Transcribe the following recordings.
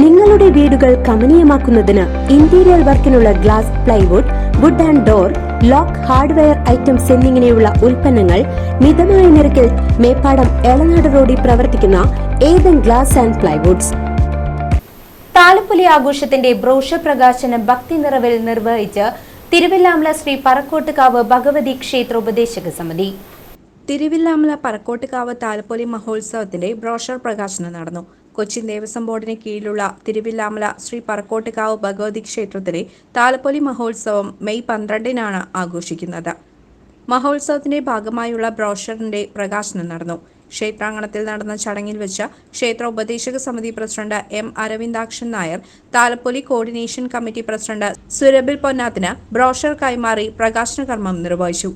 നിങ്ങളുടെ വീടുകൾ കമനീയമാക്കുന്നതിന് interior വർക്കിനുള്ള glass plywood wood and door lock hardware items എന്നിങ്ങനെയുള്ള ഉൽപ്പന്നങ്ങൾ മിതമായ നിരക്കിൽ മേപ്പാടം എളനാട് റോഡിൽ പ്രവർത്തിക്കുന്ന Ethan glass and plywoods Thalappoli ആഘോഷത്തിന്റെ ബ്രോഷർ പ്രകാശനം ഭക്തി നിറവിൽ നിർവഹിച്ച് തിരുവല്ലാമല ശ്രീ പറക്കോട്ടുകാവ് ഭഗവതി ക്ഷേത്ര ഉപദേശക സമിതി. തിരുവില്ലാമല പറക്കോട്ടുകാവ് താലപ്പൊലി മഹോത്സവത്തിന്റെ ബ്രോഷർ പ്രകാശനം നടന്നു. കൊച്ചിൻ ദേവസ്വം ബോർഡിന് കീഴിലുള്ള തിരുവില്ലാമല ശ്രീ പറക്കോട്ടുകാവ് ഭഗവതി ക്ഷേത്രത്തിലെ താലപ്പൊലി മഹോത്സവം മെയ് പന്ത്രണ്ടിനാണ് ആഘോഷിക്കുന്നത്. മഹോത്സവത്തിന്റെ ഭാഗമായുള്ള ബ്രോഷറിന്റെ പ്രകാശനം നടന്നു. ക്ഷേത്രാങ്കണത്തിൽ നടന്ന ചടങ്ങിൽ വെച്ച് ക്ഷേത്ര ഉപദേശക സമിതി president M Aravindakshan Nair Thalappoli coordination committee president Surabil പൊന്നാത്തിന് ബ്രോഷർ കൈമാറി പ്രകാശന കർമ്മം നിർവഹിച്ചു.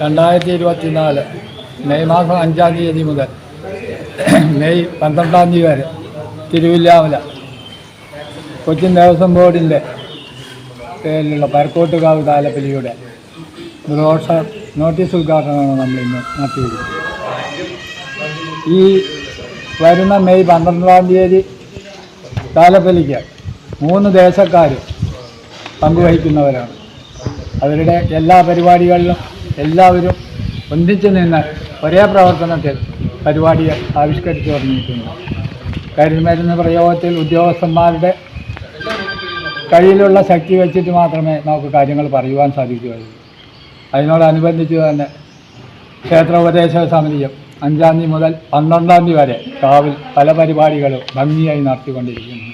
രണ്ടായിരത്തി ഇരുപത്തിനാല് മെയ് മാസം അഞ്ചാം തീയതി മുതൽ മെയ് പന്ത്രണ്ടാം തീയതി വരെ തിരുവില്ലാമല കൊച്ചിൻ ദേവസ്വം ബോർഡിന്റെ പേരിലുള്ള പരക്കോട്ടുകാവ് താലപ്പലിയുടെ ബ്രോഷർ നോട്ടീസ് ഉദ്ഘാടനമാണ് നമ്മൾ ഇന്ന് നടത്തിയിരിക്കുന്നത്. ഈ വരുന്ന മെയ് പന്ത്രണ്ടാം തീയതി താലപ്പലിക്ക് മൂന്ന് ദേശക്കാർ പങ്കുവഹിക്കുന്നവരാണ്. അവരുടെ എല്ലാ പരിപാടികളിലും എല്ലാവരും ഒന്നിച്ചു നിന്ന് ഒരേ പ്രവർത്തനത്തിൽ പരിപാടി ആവിഷ്കരിച്ചു തുടങ്ങിയിട്ടുണ്ട്. കരിമരുന്ന് പ്രയോഗത്തിൽ ഉദ്യോഗസ്ഥന്മാരുടെ കയ്യിലുള്ള ശക്തി വെച്ചിട്ട് മാത്രമേ നമുക്ക് കാര്യങ്ങൾ പറയുവാൻ സാധിക്കുകയുള്ളൂ. അതിനോടനുബന്ധിച്ച് തന്നെ ക്ഷേത്ര ഉപദേശക സമിതിയും അഞ്ചാം തീയതി മുതൽ പന്ത്രണ്ടാം തീയതി വരെ കാവിൽ പല പരിപാടികളും ഭംഗിയായി നടത്തിക്കൊണ്ടിരിക്കുന്നു.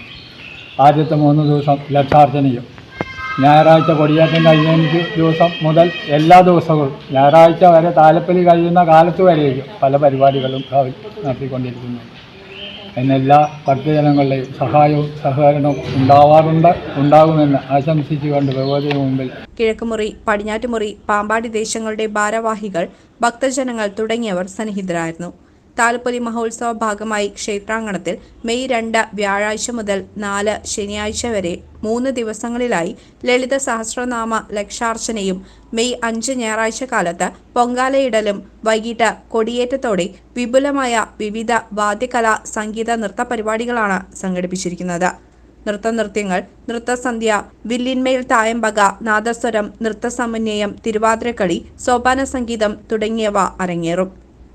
ആദ്യത്തെ മൂന്ന് ദിവസം ലക്ഷാർച്ചനയും. ഞായറാഴ്ച കൊടിയേറ്റം കഴിഞ്ഞ ദിവസം മുതൽ എല്ലാ ദിവസവും ഞായറാഴ്ച വരെ താലപ്പലി കഴിയുന്ന കാലത്ത് വരെയും പല പരിപാടികളും കാവിൽ നടത്തിക്കൊണ്ടിരിക്കുന്നു. അതിനെല്ലാ ഭക്തജനങ്ങളുടെയും സഹായവും സഹകരണവും ഉണ്ടാവാറുണ്ട് ഉണ്ടാകുമെന്ന് ആശംസിച്ചുകൊണ്ട് ഭഗവതിയുടെ മുമ്പിൽ. കിഴക്കുമുറി പടിഞ്ഞാറ്റുമുറി പാമ്പാടി ദേശങ്ങളുടെ ഭാരവാഹികൾ ഭക്തജനങ്ങൾ തുടങ്ങിയവർ സന്നിഹിതരായിരുന്നു. താലപ്പൊലി മഹോത്സവ ഭാഗമായി ക്ഷേത്രാങ്കണത്തിൽ മെയ് രണ്ട് വ്യാഴാഴ്ച മുതൽ നാല് ശനിയാഴ്ച വരെ മൂന്ന് ദിവസങ്ങളിലായി ലളിത സഹസ്രനാമ ലക്ഷാർച്ചനയും മെയ് അഞ്ച് ഞായറാഴ്ച കാലത്ത് പൊങ്കാലയിടലും വൈകിട്ട് കൊടിയേറ്റത്തോടെ വിപുലമായ വിവിധ വാദ്യകല സംഗീത നൃത്ത പരിപാടികളാണ് സംഘടിപ്പിച്ചിരിക്കുന്നത്. നൃത്ത നൃത്തനൃത്യങ്ങൾ നൃത്തസന്ധ്യ വില്ലിന്മേൽ തായമ്പക നാദസ്വരം നൃത്തസമന്വയം തിരുവാതിരക്കളി സോപാന സംഗീതം തുടങ്ങിയവ അരങ്ങേറും.